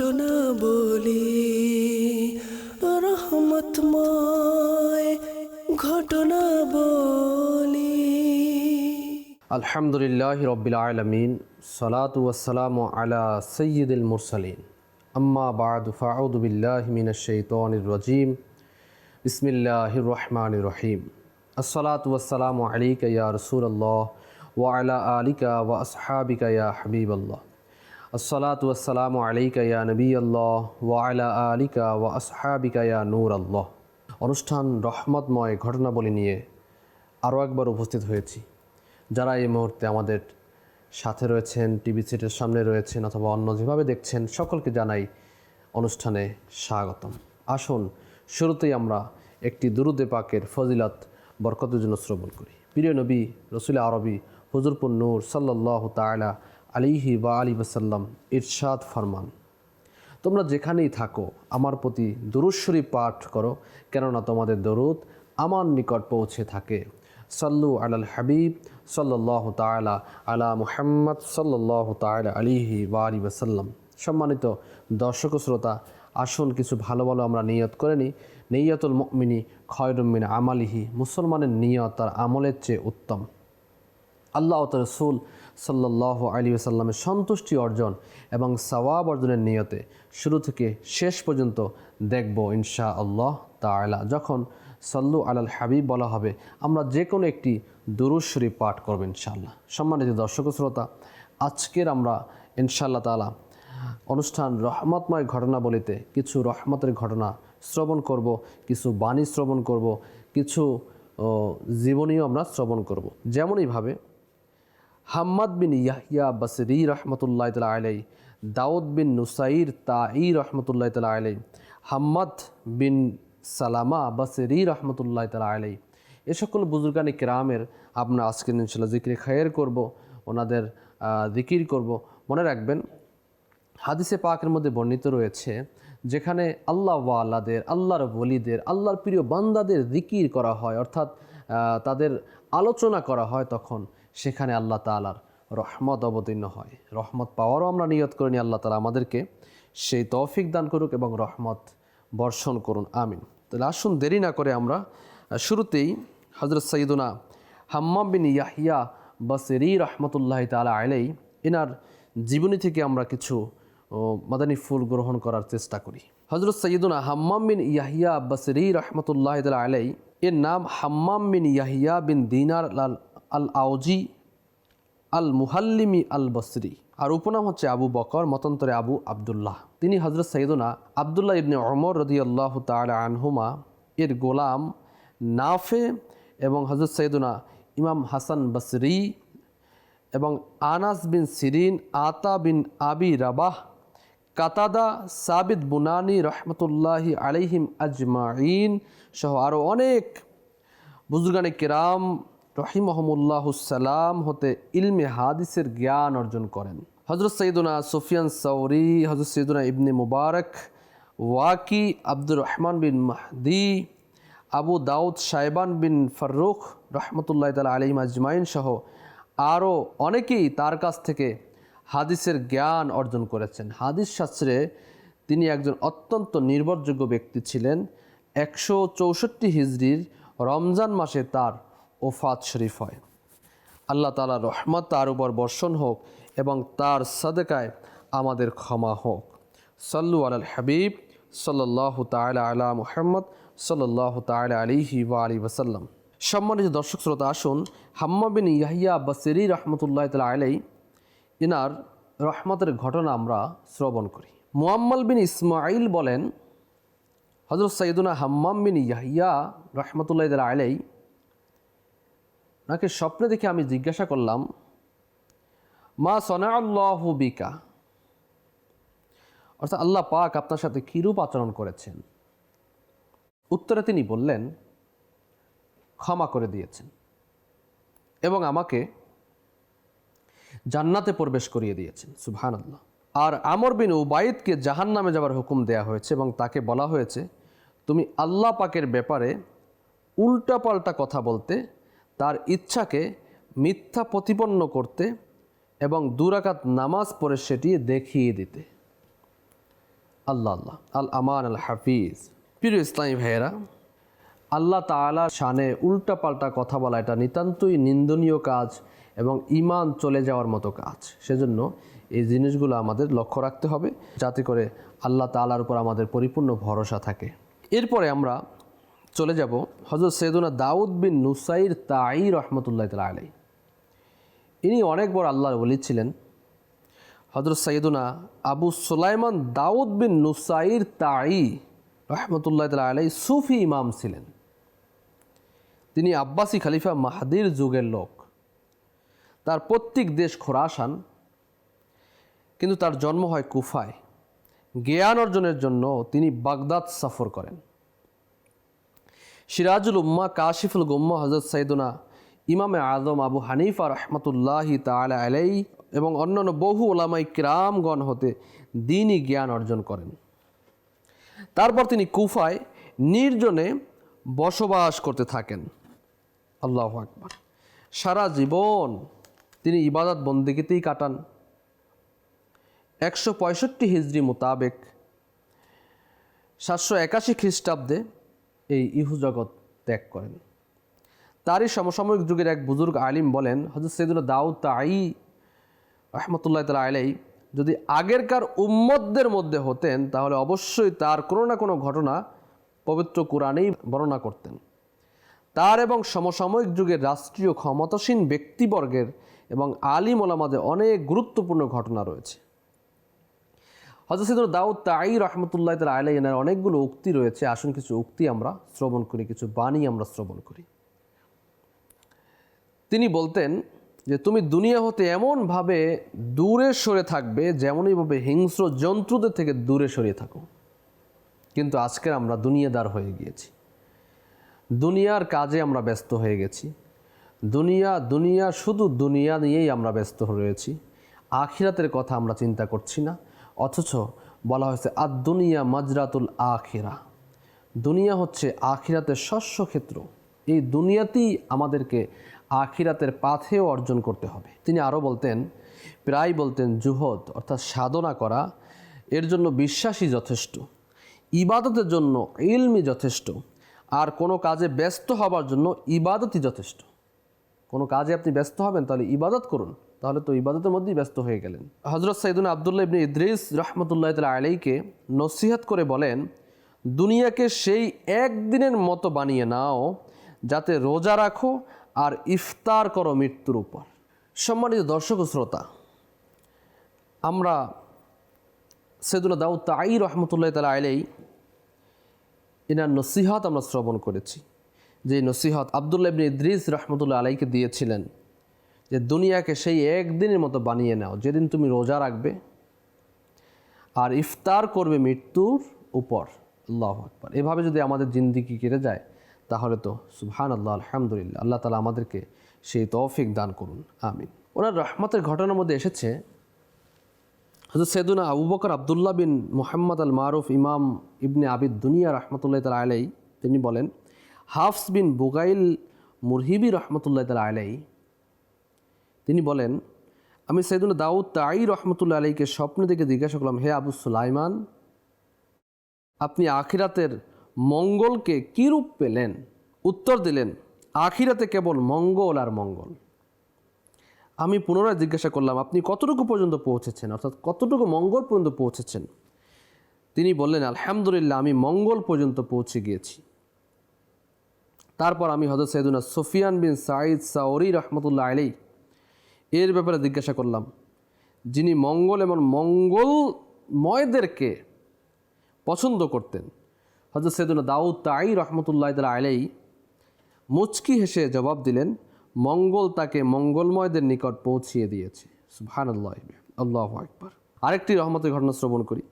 ঘটনা বলি, রহমতময় ঘটনা বলি। আলহামদুলিল্লাহ রবিল আলমিন, সালাত ওয়াসালাম আলা সৈয়দুল মুরসালিন। আম্মা বাদ ফাউদুবিল্লাহ মিনশৈতনির রজিম। বিসমিল্লাহ রহমান রহিম। আসসালাত ওয়াসালাম আলিকা ইয়া রসুল্লাহ ওয়া আলা আলিকা ওয়া আসহাবিকা ইয়া হাবিব আল্লাহ আসসালাত ওয়াসালাম আলিকা ইয়া নবী আল্লাহ ওয়া আলা আলিকা ওয়া আসহাবিকা ইয়া নূর আল্লাহ অনুষ্ঠান রহমতময় ঘটনাবলী নিয়ে আরও একবার উপস্থিত হয়েছি। যারা এই মুহূর্তে আমাদের সাথে রয়েছেন, টিভি সেটের সামনে রয়েছেন অথবা অন্য যেভাবে দেখছেন, সকলকে জানাই অনুষ্ঠানে স্বাগতম। আসুন, শুরুতেই আমরা একটি দুরুদে পাকের ফজিলাত বরকতের জন্য শ্রবণ করি। প্রিয় নবী, রসুল আরবি হুজুরপুর নূর সাল্লাহ তালা আলিহি বা আলী ওসাল্লাম ইরশাদ ফরমান, তোমরা যেখানেই থাকো আমার প্রতি দুরুশ্বরী পাঠ করো, কেননা তোমাদের দরুদ আমার নিকট পৌঁছে থাকে। সাল্লু আলাল হাবিব সাল্লাহ তালা আলা মুহাম্মদ সাল্লাহ তালা আলিহি বা আলী ওসাল্লাম সম্মানিত দর্শক শ্রোতা, আসুন কিছু ভালো ভালো আমরা নিয়ত করে নিই। নেইয়াতুল মুমিনী খয়রুমিন আমালিহি, মুসলমানের নিয়ত তার আমলের চেয়ে উত্তম। আল্লাহ রসুল সাল্লাহ আলী সাল্লামের সন্তুষ্টি অর্জন এবং সওয়াব অর্জনের নিয়তে শুরু থেকে শেষ পর্যন্ত দেখব ইনশা আল্লাহ তালা যখন সল্লু আলাল হাবিব বলা হবে, আমরা যে কোনো একটি দুরুশ্বরী পাঠ করব ইনশাআল্লাহ। সম্মানিত দর্শক শ্রোতা, আজকের আমরা ইনশাআল্লাহ তালা অনুষ্ঠান রহমতময় ঘটনা বলিতে কিছু রহমতের ঘটনা শ্রবণ করব, কিছু বাণী শ্রবণ করব, কিছু জীবনীও আমরা শ্রবণ করব। যেমনইভাবে হাম্মাদ বিন ইয়াহিয়া বসরি রহমতুল্লাহ তালা আলাই দাউদ বিন নুসাইর তাই রহমতুল্লাহ তালা আলাই হাম্মাদ বিন সালামা বসরি রহমতুল্লাহ তালা আলাই এ সকল বুজুর্গানি কেরামের আমরা আজকে ইনশাল্লাহ জিকির খায়ের করব, ওনাদের জিকির করব। মনে রাখবেন, হাদিসে পাকের মধ্যে বর্ণিত রয়েছে, যেখানে আল্লাহ ওয়ালাদের, আল্লাহর বলিদের আল্লাহর প্রিয় বান্দাদের জিকির করা হয়, অর্থাৎ তাদের আলোচনা করা হয় তখন। সেখানে আল্লাহ তালার রহমত অবতীর্ণ হয়। রহমত পাওয়ারও আমরা নিয়ত করিনি আল্লাহ তালা আমাদেরকে সেই তৌফিক দান করুক এবং রহমত বর্ষণ করুন। আমিন। তাহলে আসুন, দেরি না করে আমরা শুরুতেই হজরত সঈদুনা হাম্মাম বিন ইয়াহিয়া বসেরি রহমতুল্লাহ তালা আলাই এনার জীবনী থেকে আমরা কিছু মাদানী ফুল গ্রহণ করার চেষ্টা করি। হজরত সৈয়দুনা হাম্মাম বিন ইয়াহিয়া বসরি রহমতুল্লাহ তালা আলাই এর নাম হাম্মাম বিন ইয়াহিয়া বিন দিনার আল আল আউজি আল মুহাল্লিমি আল বসরি আর উপনাম হচ্ছে আবু বকর, মতন্তরে আবু আবদুল্লাহ। তিনি হজরত সৈয়দুনা আবদুল্লাহ ইবনে অমর রদি আল্লাহ তালা আনহুমা, এর গোলাম নাফে এবং হজরত সৈয়দুনা ইমাম হাসান বসরি এবং আনাস বিন সিরিন, আতা বিন আবি রাবাহ, কাতাদা সাবিদ বুনানি রহমতুল্লাহি আলাইহিম আজমাইন সহ আরও অনেক বুজুর্গানে কেরাম রহিমহমুল্লাহুসালাম হতে ইলমে হাদিসের জ্ঞান অর্জন করেন। হজরত সৈদুনা সুফিয়ান সৌরি হজরত সৈদুনা ইবনে মুবারক, ওয়াকি আব্দুর রহমান বিন মাহদি, আবু দাউদ সাইবান বিন ফারুখ রহমতুল্লাহ তালা আলিম আজমাইন সহ আরও অনেকেই তার কাছ থেকে হাদিসের জ্ঞান অর্জন করেছেন। হাদিস শাস্ত্রে তিনি একজন অত্যন্ত নির্ভরযোগ্য ব্যক্তি ছিলেন। একশো চৌষট্টি হিজড়ির রমজান মাসে তার ওফাত শরীফ হয়। আল্লাহ তালা রহমত তার উপর বর্ষণ হোক এবং তার সাদেকায় আমাদের ক্ষমা হোক। সাল্লু আল হাবিব সাল্লাহ তালা আলা মুহাম্মদ সাল্লাহ তালা আলিহি ওয়া আলী ওসাল্লাম সম্মানিত দর্শক শ্রোতা, আসুন হাম্মা বিন ইয়াহিয়া বসেরি রহমতুল্লাহ তালা আলাই ইনার রহমতের ঘটনা আমরা শ্রবণ করি। মুয়াম্মাল বিন ইসমাইল বলেন হজরত সৈয়দুনা হাম্মাম বিন ইয়াহিয়া রহমতুল্লাহ তালা আলাই ওনাকে স্বপ্নে দেখে আমি জিজ্ঞাসা করলাম, মা সনা আল্লাহ বিকা? অর্থাৎ আল্লাহ পাক আপনার সাথে কীরূপ আচরণ করেছেন? উত্তরে তিনি বললেন, ক্ষমা করে দিয়েছেন এবং আমাকে জান্নাতে প্রবেশ করিয়ে দিয়েছেন। সুবহান আল্লাহ আর আমর বিন উবাইদকে জাহান নামে যাবার হুকুম দেয়া হয়েছে এবং তাকে বলা হয়েছে, তুমি আল্লাহ পাকের ব্যাপারে উল্টাপাল্টা কথা বলতে তার ইচ্ছাকে মিথ্যা প্রতিপন্ন করতে এবং দুরাকাত নামাজ পড়ে সেটি দেখিয়ে দিতে। আল্লাহ আল্লাহ। আল আমান, আল হাফিজ। প্রিয় ইসলামী ভাইয়েরা, আল্লাহ তাআলা শানে উল্টাপাল্টা কথা বলা এটা নিতান্তই নিন্দনীয় কাজ এবং ইমান চলে যাওয়ার মতো কাজ। সেজন্য এই জিনিসগুলো আমাদের লক্ষ্য রাখতে হবে, যাতে করে আল্লাহ তালার উপর আমাদের পরিপূর্ণ ভরসা থাকে। এরপরে আমরা চলে যাব হজরত সৈয়দুনা দাউদ বিন নুসাইর তাই রহমতুল্লাহ তালা আলাই ইনি অনেক বড় আল্লাহর বলি ছিলেন। হজরত সৈয়দুনা আবু সুলাইমান দাউদ বিন নুসাইর তাই রহমতুল্লাহ তালা আলাই সুফি ইমাম ছিলেন। তিনি আব্বাসী খালিফা মাহাদির যুগের লোক। তার প্রত্যেক দেশ খোরাসান। কিন্তু তার জন্ম হয় কুফায়। জ্ঞান অর্জনের জন্য তিনি বাগদাদ সফর করেন। সিরাজুল উম্মা, কাশিফুল গুম্মা হজরত সাইদুনা ইমামে আজম আবু হানিফা রহমতুল্লাহি তালা আলাই এবং অন্যান্য বহু ওলামাই কিরামগণ হতে দিনই জ্ঞান অর্জন করেন। তারপর তিনি কুফায় নির্জনে বসবাস করতে থাকেন। আল্লাহ আকবার। সারা জীবন তিনি ইবাদত বন্দিগিতেই কাটান। একশো পঁয়ষট্টি হিজড়ি মোতাবেক সাতশো একাশি খ্রিস্টাব্দে এই ইহু জগৎ ত্যাগ করেন। তারই সমসাময়িক যুগের এক বুজুর্গ আলিম বলেন হজরত সৈদুল্লাহ দাউদ তাই রহমতুল্লাহ তালা আলাই যদি আগেরকার উম্মতদের মধ্যে হতেন, তাহলে অবশ্যই তার কোনো না কোনো ঘটনা পবিত্র কোরআনেই বর্ণনা করতেন। তার এবং সমসাময়িক যুগের রাষ্ট্রীয় ক্ষমতাসীন ব্যক্তিবর্গের এবং আলিম ওলামাদের অনেক গুরুত্বপূর্ণ ঘটনা রয়েছে। সিদুর দাউদ তাই রহমতুল্লাহ তাল আলাই এনার অনেকগুলো উক্তি রয়েছে। আসুন কিছু উক্তি আমরা শ্রবণ করি, কিছু বাণী আমরা শ্রবণ করি। তিনি বলতেন যে, তুমি দুনিয়া হতে এমনভাবে দূরে সরে থাকবে যেমনইভাবে হিংস্র জন্তুদের থেকে দূরে সরিয়ে থাকো। কিন্তু আজকের আমরা দুনিয়াদার হয়ে গিয়েছি। দুনিয়ার কাজে আমরা ব্যস্ত হয়ে গেছি। দুনিয়া দুনিয়া শুধু দুনিয়া নিয়েই আমরা ব্যস্ত রয়েছি। আখিরাতের কথা আমরা চিন্তা করছি না। অথচ বলা হয়েছে আদ দুনিয়া মাজরাতুল আখিরা। দুনিয়া হচ্ছে আখিরাতের শস্য ক্ষেত্র এই দুনিয়াতেই আমাদেরকে আখিরাতের পাথেও অর্জন করতে হবে। তিনি আরও বলতেন প্রায় বলতেন, জুহদ অর্থাৎ সাধনা করা, এর জন্য বিশ্বাসই যথেষ্ট, ইবাদতের জন্য ইলমি যথেষ্ট, আর কোনো কাজে ব্যস্ত হবার জন্য ইবাদতই যথেষ্ট। কোনো কাজে আপনি ব্যস্ত হবেন, তাহলে ইবাদত করুন। তাহলে তো ইবাদতের মধ্যেই ব্যস্ত হয়ে গেলেন। হজরত সাইদুন আবদুল্লাহ ইবনে ইদ্রিস রহমতুল্লাহ তালা আলাইকে নসিহাত করে বলেন, দুনিয়াকে সেই একদিনের মতো বানিয়ে নাও যাতে রোজা রাখো আর ইফতার করো মৃত্যুর উপর। সম্মানিত দর্শক শ্রোতা, আমরা সৈদুল্লাহ দাউদ তাই রহমতুল্লাহ তালা আলাই এনার নসিহত আমরা শ্রবণ করেছি। যে নসিহত আবদুল্লাহ ইবনে ইদ্রিস রহমতুল্লাহ আলাইকে দিয়েছিলেন যে দুনিয়াকে সেই একদিনের মতো বানিয়ে নাও, যেদিন তুমি রোজা রাখবে আর ইফতার করবে মৃত্যুর উপর। আল্লাহ আকবর। এভাবে যদি আমাদের জিন্দিগি কেটে যায়, তাহলে তো সুবহান আল্লাহ আলহামদুলিল্লাহ। আল্লাহ তালা আমাদেরকে সেই তৌফিক দান করুন। আমিন। ওনার রহমতের ঘটনার মধ্যে এসেছে হজরত সৈদুনা আবু বকর আবদুল্লাহ বিন মোহাম্মদ আল মারুফ ইমাম ইবনে আবিদ দুনিয়া রহমতুল্লাহ তালা আলাই তিনি বলেন, হাফস বিন বুগাইল মুরহিবি রহমতুল্লাহ তালা আলাই তিনি বলেন, আমি সৈদুল দাউদ তাই রহমতুল্লাহ আলীকে স্বপ্ন দেখে জিজ্ঞাসা করলাম, হে আবু সুলাইমান, আপনি আখিরাতের মঙ্গলকে কী রূপ পেলেন? উত্তর দিলেন, আখিরাতে কেবল মঙ্গল আর মঙ্গল। আমি পুনরায় জিজ্ঞাসা করলাম, আপনি কতটুকু পর্যন্ত পৌঁছেছেন? অর্থাৎ কতটুকু মঙ্গল পর্যন্ত পৌঁছেছেন? তিনি বললেন, আলহামদুলিল্লাহ, আমি মঙ্গল পর্যন্ত পৌঁছে গিয়েছি। তারপর আমি হজরত সৈদুনা সুফিয়ান বিন সাঈদ সাউরি রহমতুল্লাহ আলী এর ব্যাপারে জিজ্ঞাসা করলাম, যিনি মঙ্গল এবং মঙ্গলময়দেরকে পছন্দ করতেন হজরত সৈদুনা দাউদ তাই রহমতুল্লাহ তালা আলাই মুচকি হেসে জবাব দিলেন, মঙ্গল তাকে মঙ্গলময়দের নিকট পৌঁছিয়ে দিয়েছে। সুহান আল্লাহ আল্লাহ আকবর। আরেকটি রহমতের ঘটনা শ্রবণ করি।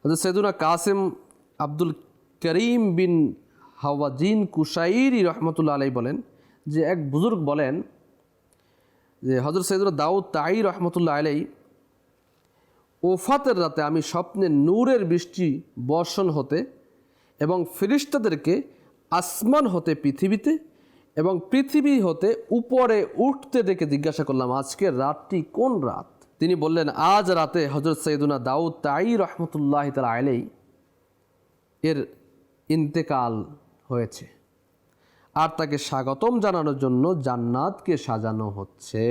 হজরত সৈদুনা Qasim Abdul Karim bin Hawazin Qushayri রহমতুল্লাহ আলাই বলেন যে, এক বুজুর্গ বলেন যে হজরত সৈদুল দাউদ তাই রহমতুল্লাহ আলাই ওফাতের রাতে আমি স্বপ্নে নূরের বৃষ্টি বর্ষণ হতে এবং ফিরিস্তাদেরকে আসমান হতে পৃথিবীতে এবং পৃথিবী হতে উপরে উঠতে দেখে জিজ্ঞাসা করলাম আজকের রাতটি কোন রাত? তিনি বললেন, আজ রাতে হজরত সৈয়দুনা দাউদ তাই রহমতুল্লাহ তালা আলেই এর ইন্তেকাল হয়েছে। আর তাকে স্বাগতম জানানোর জন্য জান্নাতকে সাজানো হচ্ছে।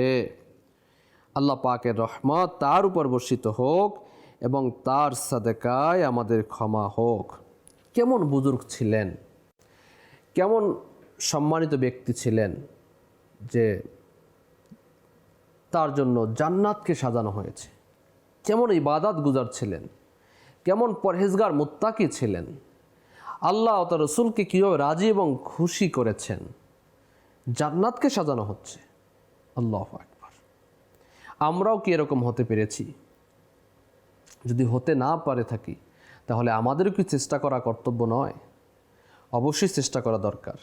আল্লাহ পাকের রহমত তার উপর বর্ষিত হোক এবং তার সাদেকায় আমাদের ক্ষমা হোক। কেমন বুজুর্গ ছিলেন? কেমন সম্মানিত ব্যক্তি ছিলেন যে তার জন্য জান্নাতকে সাজানো হয়েছে? কেমন ইবাদাত গুজার ছিলেন? কেমন পরহেজগার মুত্তাকি ছিলেন? আল্লাহ তার রসুলকে কীভাবে রাজি এবং খুশি করেছেন? জান্নাতকে সাজানো হচ্ছে। আল্লাহ একবার আমরাও কি এরকম হতে পেরেছি? যদি হতে না পারে থাকি, তাহলে আমাদেরও কি চেষ্টা করা কর্তব্য নয়? অবশ্যই চেষ্টা করা দরকার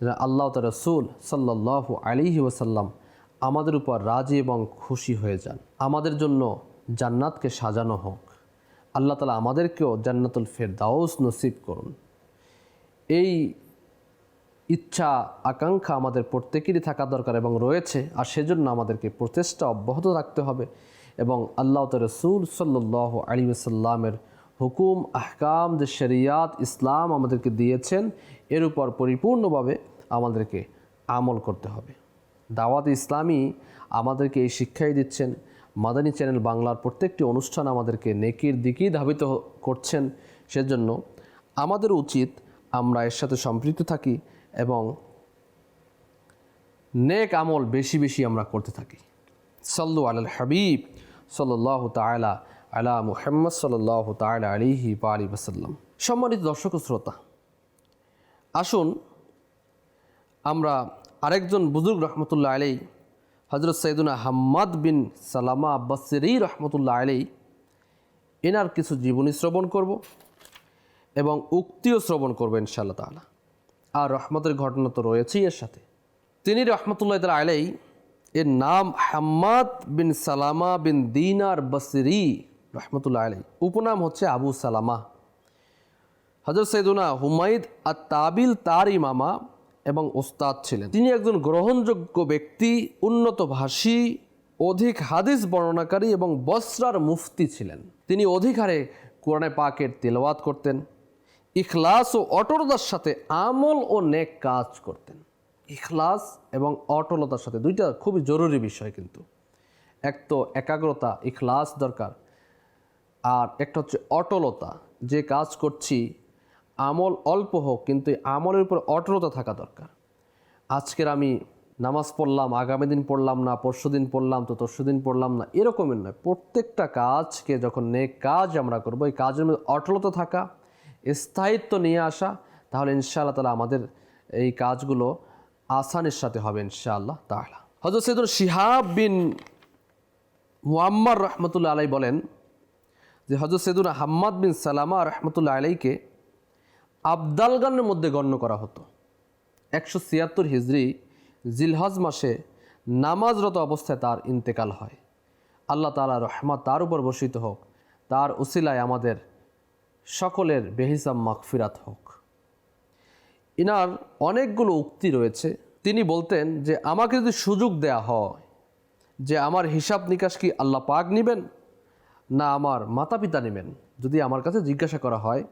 যেন আল্লাহ তার রসুল সাল্লাহ আলিহি ওসাল্লাম আমাদের উপর রাজি এবং খুশি হয়ে যান। আমাদের জন্য জান্নাতকে সাজানো হোক। আল্লাহ তালা আমাদেরকেও জান্নাতুল ফের ফেরদাউস নসিব করুন। এই ইচ্ছা, আকাঙ্ক্ষা আমাদের প্রত্যেকেরই থাকা দরকার এবং রয়েছে আর সেজন্য আমাদেরকে প্রচেষ্টা অব্যাহত রাখতে হবে এবং আল্লাহ রসুল সাল্লাহ আলী সাল্লামের হুকুম, আহকাম যে শরিয়াত ইসলাম আমাদেরকে দিয়েছেন, এর উপর পরিপূর্ণভাবে আমাদেরকে আমল করতে হবে। দাওয়াত ইসলামী আমাদেরকে এই শিক্ষাই দিচ্ছেন। মাদানী চ্যানেল বাংলার প্রত্যেকটি অনুষ্ঠান আমাদেরকে নেকির দিকেই ধাবিত করছেন। সেজন্য আমাদের উচিত আমরা এর সাথে সম্পৃক্ত থাকি এবং নেক আমল বেশি বেশি আমরা করতে থাকি। সাল্লু আল হাবিব সাল্লাহ তালা আলা মুহাম্মদ সাল্লাহ তালা আলিহি আলী ওসাল্লাম সম্মানিত দর্শক শ্রোতা, আসুন আমরা আরেকজন বুজুর্গ রহমতুল্লাহ আলাই হজরত সৈদুনা হাম্মাদ বিন সালামা বসরি রহমতুল্লাহ আলাই এনার কিছু জীবনী শ্রবণ করব। এবং উক্তিও শ্রবণ করব ইনশাআল্লাহ তালা আর রহমতের ঘটনা তো রয়েছেই এর সাথে। তিনি রহমতুল্লাহ তালা আলাই এর নাম হাম্মাদ বিন সালামা বিন দিনার বসরি রহমতুল্লাহ আলাই উপনাম হচ্ছে আবু সালামা। হজরত সৈদুনা হুমায়ুদ আর তাবিল তার ইমামা এবং ওস্তাদ ছিলেন। তিনি একজন গ্রহণযোগ্য ব্যক্তি উন্নত ভাষী অধিক হাদিস বর্ণনাকারী এবং বসরার মুফতি ছিলেন। তিনি অধিক হারে কোরআনে পাকের তেলাওয়াত করতেন। ইখলাস ও অটলতার সাথে আমল ও নেক কাজ করতেন। ইখলাস এবং অটলতার সাথে দুইটা খুবই জরুরি বিষয় কিন্তু। এক তো একাগ্রতা, ইখলাস দরকার। আর একটা হচ্ছে অটলতা, যে কাজ করছি, আমল অল্প হোক, কিন্তু আমলের উপর অটলতা থাকা দরকার। আজকের আমি নামাজ পড়লাম, আগামী দিন পড়লাম না, পরশু দিন পড়লাম, তো তরশু দিন পড়লাম না এরকমের নয়। প্রত্যেকটা কাজকে যখন নেক কাজ আমরা করব, এই কাজের মধ্যে অটলতা থাকা স্থায়িত্ব নিয়ে আসা, তাহলে ইনশাআল্লাহ তালা আমাদের এই কাজগুলো আসানের সাথে হবে ইনশাআল্লাহ তাহলে হজরত সৈদুল শিহাব বিন মুয়াম্মার রহমতুল্লাহ আলাই বলেন যে হজরত সেদুন হাম্মাদ বিন সালামা রহমতুল্লাহ আলাইকে আবদালগানের মধ্যে গণ্য করা হতো। একশো ছিয়াত্তর হিজড়ি জিলহজ মাসে নামাজরত অবস্থায় তার ইন্তেকাল হয়। আল্লাহ তালা রহমত তার উপর বসিত হোক, তার উসিলায় আমাদের সকলের বেহিসাব মাকফিরাত হোক। ইনার অনেকগুলো উক্তি রয়েছে। তিনি বলতেন যে, আমাকে যদি সুযোগ দেয়া হয় যে আমার হিসাব নিকাশ কি আল্লাহ পাক নেবেন? না, আমার মাতা পিতা নেবেন? যদি আমার কাছে জিজ্ঞাসা করা হয়,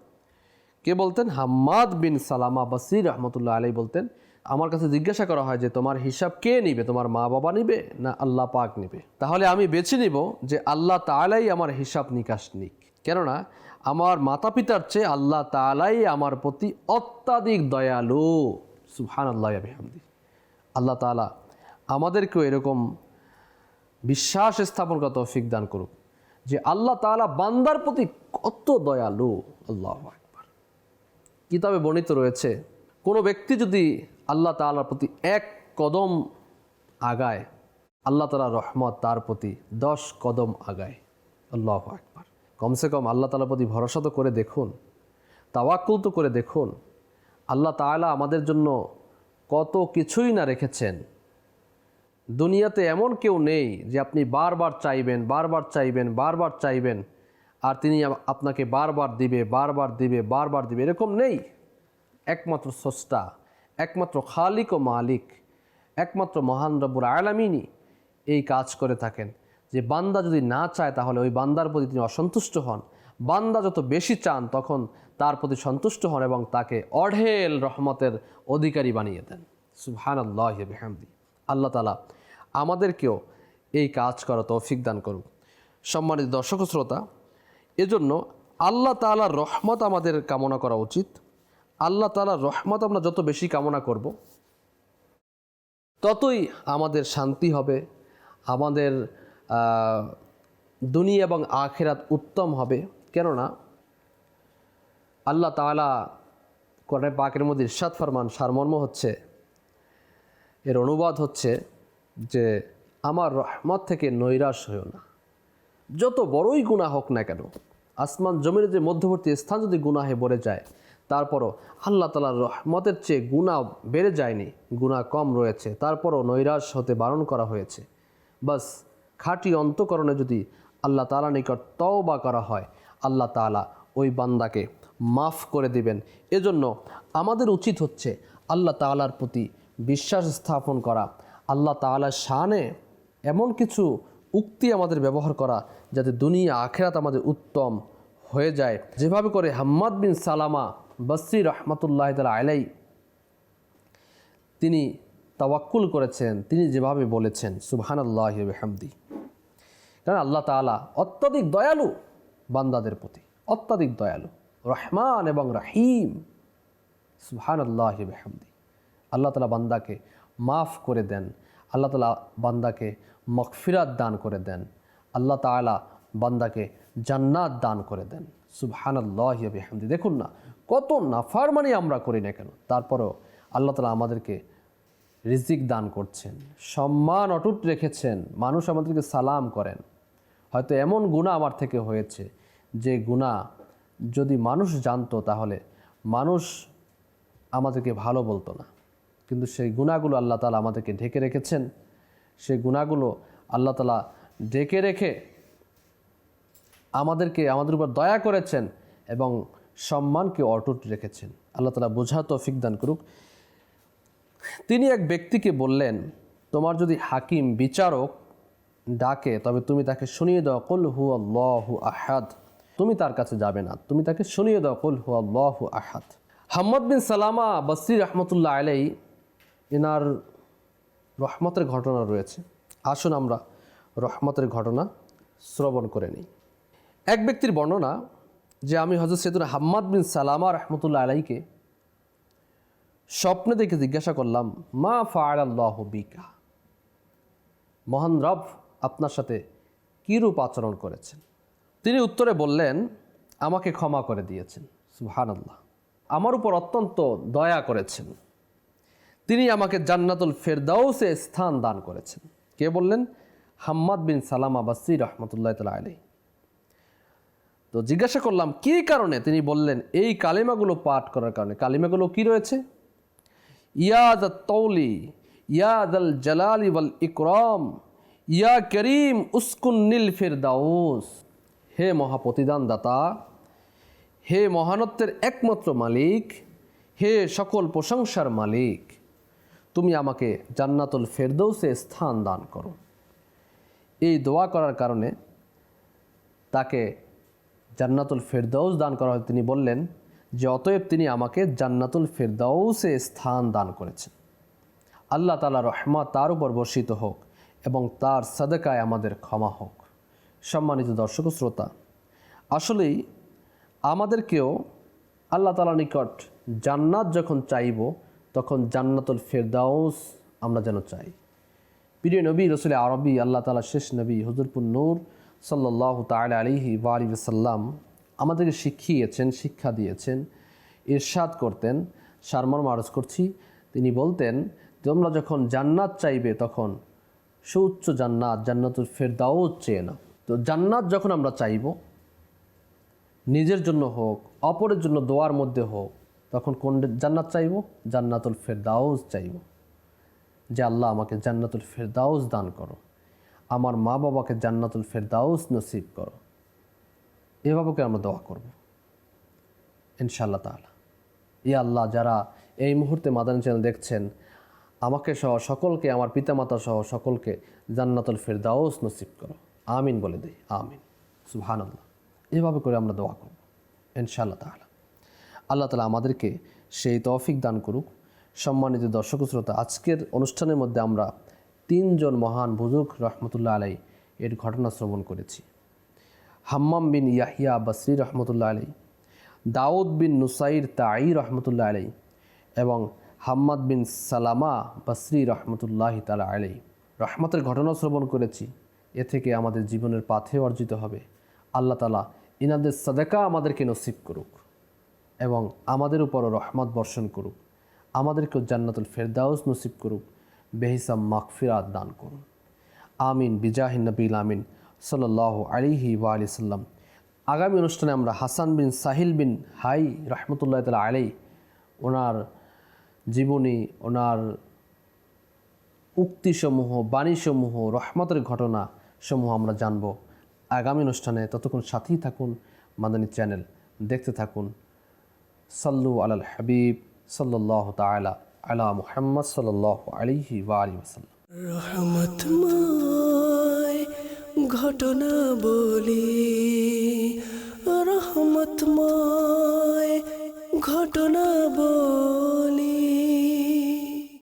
কে বলতেন? হাম্মাদ বিন সালামা বাসির রহমতুল্লাহ আলাই বলতেন, আমার কাছে জিজ্ঞাসা করা হয় যে, তোমার হিসাব কে নিবে? তোমার মা বাবা নিবে না আল্লাহ পাক নিবে? তাহলে আমি বেছে নিব যে, আল্লাহ তালাই আমার হিসাব নিকাশ নিক। কেননা আমার মাতা পিতার চেয়ে আল্লাহ তালাই আমার প্রতি অত্যাধিক দয়ালু। সুহান আল্লাহ হামদি আল্লাহ তালা আমাদেরকেও এরকম বিশ্বাস স্থাপন করা তৌফিক দান করুক যে আল্লাহ তাআলা বান্দার প্রতি কত দয়ালু। আল্লাহ একবার কিতাবে বর্ণিত রয়েছে, কোনো ব্যক্তি যদি আল্লাহ তাআলার প্রতি এক কদম আগায়, আল্লাহ তালা রহমত তার প্রতি দশ কদম আগায়। আল্লাহ একবার কমসে কম আল্লাহ তালার প্রতি ভরসা তো করে দেখুন, তাওয়াক্কুল তো করে দেখুন। আল্লাহ তাআলা আমাদের জন্য কত কিছুই না রেখেছেন। দুনিয়াতে এমন কেউ নেই যে আপনি বারবার চাইবেন বারবার চাইবেন বারবার চাইবেন, আর তিনি আপনাকে বারবার দিবে বারবার দিবে বারবার দিবে, এরকম নেই। একমাত্র স্রষ্টা, একমাত্র খালিক ও মালিক, একমাত্র মহান রব্বুর আলামিনই এই কাজ করে থাকেন। যে বান্দা যদি না চায় তাহলে ওই বান্দার প্রতি তিনি অসন্তুষ্ট হন। বান্দা যত বেশি চান তখন তার প্রতি সন্তুষ্ট হন এবং তাকে অঢেল রহমতের অধিকারী বানিয়ে দেন। সুবহান আল্লাহ আল্লাহ তালা আমাদেরকেও এই কাজ করা তৌফিক দান করুক। সম্মানিত দর্শক শ্রোতা, এজন্য আল্লাহ তালার রহমত আমাদের কামনা করা উচিত। আল্লাহ তালার রহমত আমরা যত বেশি কামনা করব, ততই আমাদের শান্তি হবে। আমাদের দুনিয়া এবং আখেরাত উত্তম হবে। কেননা আল্লাহ তাআলা কোরআন পাকের মধ্যে ইরশাদ ফরমান, সারমর্ম হচ্ছে, এর অনুবাদ হচ্ছে যে আমার রহমত থেকে নৈরাশ হইও না। যত বড়ই গুণা হোক না কেন, আসমান জমির যে মধ্যবর্তী স্থান যদি গুনাহে ভরে যায়, তারপরও আল্লাহ তালার রহমতের চেয়ে গুণা বেড়ে যায়নি গুণা কম রয়েছে, তারপরও নৈরাশ হতে বারণ করা হয়েছে। বাস খাঁটি অন্তকরণে যদি আল্লাহ তালা নিকট তওবা করা হয়, আল্লাহ তালা ওই বান্দাকে মাফ করে দিবেন। এজন্য আমাদের উচিত হচ্ছে আল্লাহ তালার প্রতি বিশ্বাস স্থাপন করা, আল্লাহ তালার শানে এমন কিছু উক্তি আমাদের ব্যবহার করা যাতে দুনিয়া, আখেরাত আমাদের উত্তম হয়ে যায়। যেভাবে করে হাম্মাদ বিন সালামা বসরি রহমতুল্লাহ তালা আলাই তিনি তাওয়াক্কুল করেছেন, তিনি যেভাবে বলেছেন, সুবহানাল্লাহ হামদি কারণ আল্লাহ তাআলা অত্যাধিক দয়ালু বান্দাদের প্রতি, অত্যাধিক দয়ালু, রহমান এবং রাহিম সুবহান আল্লাহ হামদি আল্লাহ তালা বান্দাকে মাফ করে দেন, আল্লাহ তালা বান্দাকে মকফিরাত দান করে দেন, আল্লাহ তাআলা বান্দাকে জান্নাত দান করে দেন সুবহান আল্লাহ হামদি দেখুন না, কত নাফারমানি আমরা করি না কেন, তারপরেও আল্লাহ তালা আমাদেরকে রিজিক দান করছেন। সম্মান অটুট রেখেছেন। মানুষ আমাদেরকে সালাম করেন। হয়তো এমন গুণা আমার থেকে হয়েছে যে গুণা যদি মানুষ জানতো তাহলে মানুষ আমাদেরকে ভালো বলতো না। কিন্তু সেই গুণাগুলো আল্লাহ তালা আমাদেরকে ঢেকে রেখেছেন। সেই গুণাগুলো আল্লাহ তালা ঢেকে রেখে আমাদেরকে, আমাদের উপর দয়া করেছেন এবং সম্মানকে অটুট রেখেছেন। আল্লাহ তালা বোঝা তৌফিক দান করুক। তিনি এক ব্যক্তিকে বললেন, তোমার যদি হাকিম বিচারক ডাকে, তবে তুমি তাকে শুনিয়ে দাও, কুল হু আল্লাহু আহাদ। তুমি তার কাছে যাবে না, তুমি তাকে শুনিয়ে দাও, কুল হু আল্লাহু আহাদ। হাম্মদ বিন সালামা বসরি রহমতুল্লাহ আলাই এনার রহমতের ঘটনা রয়েছে। আসুন আমরা রহমতের ঘটনা শ্রবণ করে নিই। এক ব্যক্তির বর্ণনা যে আমি হজরত সেতুন হাম্মদ বিন সালামা রহমতুল্লাহ আলাইকে স্বপ্নে দেখে জিজ্ঞাসা করলাম, মা ফায়াল আল্লাহ বিকা? মহান রব আপনার সাথে কীরূপ আচরণ করেছেন? তিনি উত্তরে বললেন, আমাকে ক্ষমা করে দিয়েছেন। সুহান আল্লাহ আমার উপর অত্যন্ত দয়া করেছেন। তিনি আমাকে জান্নাতুল ফেরদাউসে স্থান দান করেছেন। কে বললেন? হাম্মাদ বিন সালামা বাসি রহমতুল্লাহ তালা আলী তো জিজ্ঞাসা করলাম, কী কারণে? তিনি বললেন, এই কালিমাগুলো পাঠ করার কারণে। কালিমাগুলো কি রয়েছে? ইয়াদ তৌলি ইয়াদ আল জালালি ওয়াল ইকরাম, ইয়া করিম উস্কুন্নিল ফিরদাউস। হে মহাপ্রতিদান দাতা হে মহানত্বের একমাত্র মালিক, হে সকল প্রশংসার মালিক, তুমি আমাকে জান্নাতুল ফেরদৌসে স্থান দান করো। এই দোয়া করার কারণে তাকে জান্নাতুল ফেরদৌস দান করা হয়। তিনি বললেন যে অতএব তিনি আমাকে জান্নাতুল ফেরদাউসে স্থান দান করেছেন। আল্লাহ তালা রহমত তার উপর বর্ষিত হোক এবং তার সাদেকায় আমাদের ক্ষমা হোক। সম্মানিত দর্শক শ্রোতা, আসলেই আমাদেরকেও আল্লাহ তালা নিকট জান্নাত যখন চাইব, তখন জান্নাতুল ফেরদাউস আমরা যেন চাই। প্রিয় নবী রসুল আরবি আল্লাহ তালা শেষ নবী হজরপুর নূর সাল্লাহ তাল আলিহি ওয়ালি সাল্লাম আমাদেরকে শিখিয়েছেন, শিক্ষা দিয়েছেন, ইরশাদ করতেন, সারমর্ম আরজ করছি। তিনি বলতেন, তোমরা যখন জান্নাত চাইবে তখন সুউচ্চ জান্নাত, জান্নাতুল ফেরদাউস চেয়ে না তো জান্নাত যখন আমরা চাইব, নিজের জন্য হোক, অপরের জন্য দোয়ার মধ্যে হোক, তখন কোন জান্নাত চাইব? জান্নাতুল ফেরদাউস চাইব। যে আল্লাহ আমাকে জান্নাতুল ফেরদাউস দান করো। আমার মা বাবাকে জান্নাতুল ফেরদাউস নসিব করো। এভাবে করে আমরা দোয়া করব। ইনশাআল্লাহ তাআলা। ই আল্লাহ, যারা এই মুহূর্তে মাদানী চ্যানেল দেখছেন, আমাকে সহ সকলকে, আমার পিতামাতা সহ সকলকে জান্নাতুল ফেরদাউস নসিব করো। আমিন বলে দিই, আমিন। সুহান আল্লাহ এভাবে করে আমরা দোয়া করব, ইনশাআল্লাহ তাহলে আল্লাহ তালা আমাদেরকে সেই তৌফিক দান করুক। সম্মানিত দর্শক শ্রোতা, আজকের অনুষ্ঠানের মধ্যে আমরা তিনজন মহান বুজুর্গ রহমতুল্লাহ আলাই এর ঘটনা শ্রবণ করেছি। হাম্মাম বিন ইয়াহিয়া বসরি রহমতুল্লাহ আলাই দাউদ বিন নুসাইর তাই রহমতুল্লাহ আলাই এবং হাম্মাদ বিন সালামা বসরি রহমতুল্লাহ তালা আলাই রহমতের ঘটনা শ্রবণ করেছি। এ থেকে আমাদের জীবনের পাথে অর্জিত হবে। আল্লাহ তালা ইনাদের সাদেকা আমাদেরকে নসিব করুক এবং আমাদের উপরও রহমত বর্ষণ করুক। আমাদেরকেও জান্নাতুল ফেরদাউস নসিব করুক। বেহিসাম মাকফিরাত দান করুন। আমিন। বিজাহিন নবীল আমিন। সাল্লাহ আলিহি ওয়া আলি সাল্লাম। আগামী অনুষ্ঠানে আমরা হাসান বিন সাহিল বিন হাই রহমতুল্লাহ তালা আলাই ওনার জীবনী, ওনার উক্তিসমূহ, বাণীসমূহ, রহমতের ঘটনা সমূহ আমরা জানব। আগামী অনুষ্ঠানে ততক্ষণ সাথেই থাকুন মাদানী চ্যানেল। দেখতে থাকুন। সাল্লু আলাল হাবিব সাল্লাহ তালা আলা মুহাম্মদ সাল্লাহ আলিহি ওয়া আলি ওসাল্লাম ঘটনা বলি রহমতময় ঘটনা বলি।